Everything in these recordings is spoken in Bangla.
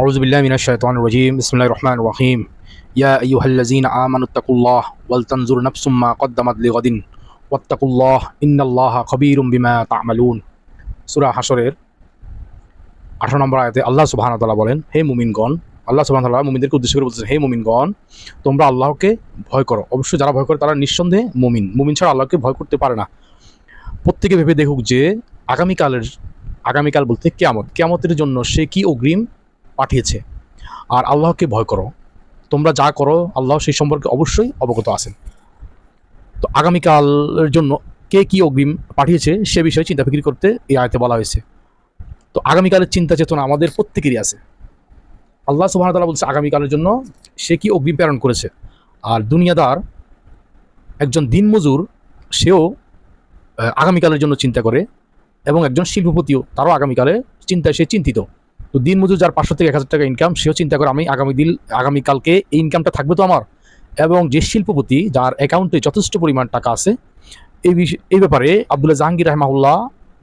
আউজবিল্লাহ মিনা শৈতান রজিম ইসমুল্লাহ রহমান রহিম ইয়া ইউহাল্লাজিন আমানুত্তাকুল্লাহ ওয়ালতানজুর নফসুম্মা কদ্দামাদ লিগদিন ওয়াত্তাকুল্লাহ ইন্নাল্লাহ খবিরুম বিমা তামালুন সুরা হাসরের আঠারো নম্বর আয়তে আল্লাহ সুবাহানতাল্লাহ বলেন, হে মুমিনগণ, আল্লাহ সুবাহানতাল্লাহ মুমিনদেরকে উদ্দেশ্য করে বলছেন হে মুমিনগণ, তোমরা আল্লাহকে ভয় করো। অবশ্যই যারা ভয় করে তারা নিঃসন্দেহে মুমিন। মুমিন ছাড়া আল্লাহকে ভয় করতে পারে না। প্রত্যেকে ভেবে দেখুক যে, আগামীকালের, আগামীকাল বলতে কেয়ামত। কেয়ামতের জন্য সে কি অগ্রিম পাঠিয়েছে। আর আল্লাহকে ভয় করো। তোমরা যা করো, আল্লাহ সেই সম্পর্কে অবশ্যই অবগত আছেন। তো আগামীকালের জন্য কে কি অগ্রিম পাঠিয়েছে সে বিষয়ে চিন্তা ফিকির করতে এই আয়তে বলা হয়েছে। তো আগামীকালের চিন্তা চেতনা আমাদের প্রত্যেকেরই আছে। আল্লাহ সুবাহ তালা বলছে, আগামীকালের জন্য সে কি অগ্রিম প্রেরণ করেছে? আর দুনিয়াদার একজন দিনমজুর, সেও আগামীকালের জন্য চিন্তা করে এবং একজন শিল্পপতিও, তারও আগামীকালে চিন্তায় সে চিন্তিত। তো দিন মজুর যার পাঁচশো থেকে এক হাজার টাকা ইনকাম সেও চিন্তা করে আমি আগামী দিন আগামীকালকে এই ইনকামটা থাকবে তো আমার। এবং যে শিল্পপতি, যার অ্যাকাউন্টে যথেষ্ট পরিমাণ টাকা আছে, এই বিষয় এই ব্যাপারে আবদুল্লাহ জাহাঙ্গীর রহমাউল্লাহ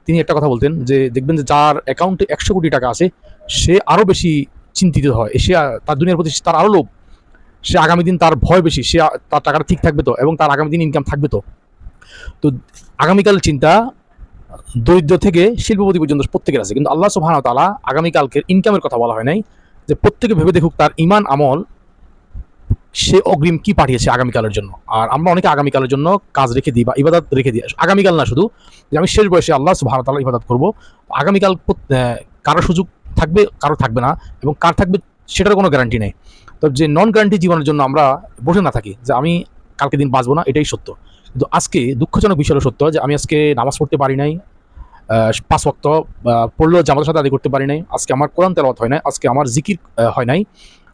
তিনি একটা কথা বলতেন যে, দেখবেন যে যার অ্যাকাউন্টে একশো কোটি টাকা আছে, সে আরও বেশি চিন্তিত হয়। সে তার দুনিয়ার প্রতি তার আরও লোভ। সে আগামী দিন তার ভয় বেশি, সে তার টাকাটা ঠিক থাকবে তো, এবং তার আগামী দিন ইনকাম থাকবে তো। তো আগামীকাল চিন্তা দরিদ্র থেকে শিল্পপতি পর্যন্ত প্রত্যেকের আছে। কিন্তু আল্লাহ সুবহানাহু ওয়া তাআলা আগামীকালকের ইনকামের কথা বলা হয় নাই যে প্রত্যেকে ভেবে দেখুক তার ইমান আমল সে অগ্রিম কি পাঠিয়েছে আগামীকালের জন্য। আর আমরা অনেকে আগামীকালের জন্য কাজ রেখে দিই বা ইবাদত রেখে দিই। আগামীকাল না শুধু, যে আমি শেষ বয়সে আল্লাহ সুবহানাহু ওয়া তাআলা ইবাদত করব, আগামীকাল কারও সুযোগ থাকবে, কারও থাকবে না এবং কার থাকবে সেটার কোনো গ্যারান্টি নেই। তো যে নন গ্যারান্টি জীবনের জন্য আমরা বসে না থাকি, যে আমি কালকে দিন বাঁচবো না, এটাই সত্য। কিন্তু আজকে দুঃখজনক বিষয় সত্য যে আমি আজকে নামাজ পড়তে পারি নাই পাঁচ ওয়াক্ত পড়লেও জামাতের সাথে আদি করতে পারি নাই। আজকে আমার কোরআন তেলাওয়াত হয় নাই, আজকে আমার জিকির হয় নাই,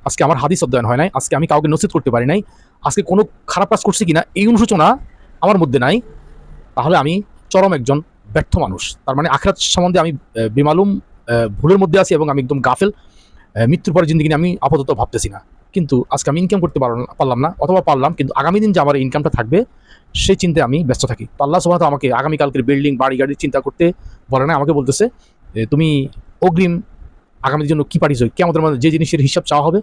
আজকে আমার হাদিস অধ্যয়ন হয় নাই, আজকে আমি কাউকে নসিদ করতে পারি নাই, আজকে কোনো খারাপ কাজ করছি কিনা এই অনুশোচনা আমার মধ্যে নাই। তাহলে আমি চরম একজন ব্যর্থ মানুষ। তার মানে আখরাত সম্বন্ধে আমি বেমালুম ভুলের মধ্যে আছি এবং আমি একদম গাফেল মৃত্যুর পরে জিন্দগি আমি আপাতত ভাবতেছি না। কিন্তু আজকে আমি ইনকাম করতে পারলাম না, অথবা পারলাম, কিন্তু আগামী দিন যে আমার ইনকামটা থাকবে, সেই চিন্তায় আমি ব্যস্ত থাকি। তো আল্লাহ সুবাহ আমাকে আগামীকালকের বিল্ডিং বাড়ি গাড়ির চিন্তা করতে বলে না, আমাকে বলতেছে তুমি অগ্রিম আগামীর জন্য কী পাঠিয়েছো? কি আমাদের মধ্যে যে জিনিসের হিসাব চাওয়া হবে,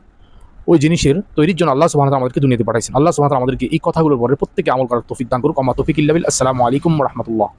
ওই জিনিসের তৈরির জন্য আল্লাহ সুবাহ আমাদেরকে দুনিয়াতে পাঠাইছেন। আল্লাহ সুবাহ আমাদেরকে এই কথাগুলোর পরে প্রত্যেকে আমল করার তফিক দান করুক। আমার তফিক ইল্লাবিল আসসালামু আলাইকুম রহমতুল্লাহ।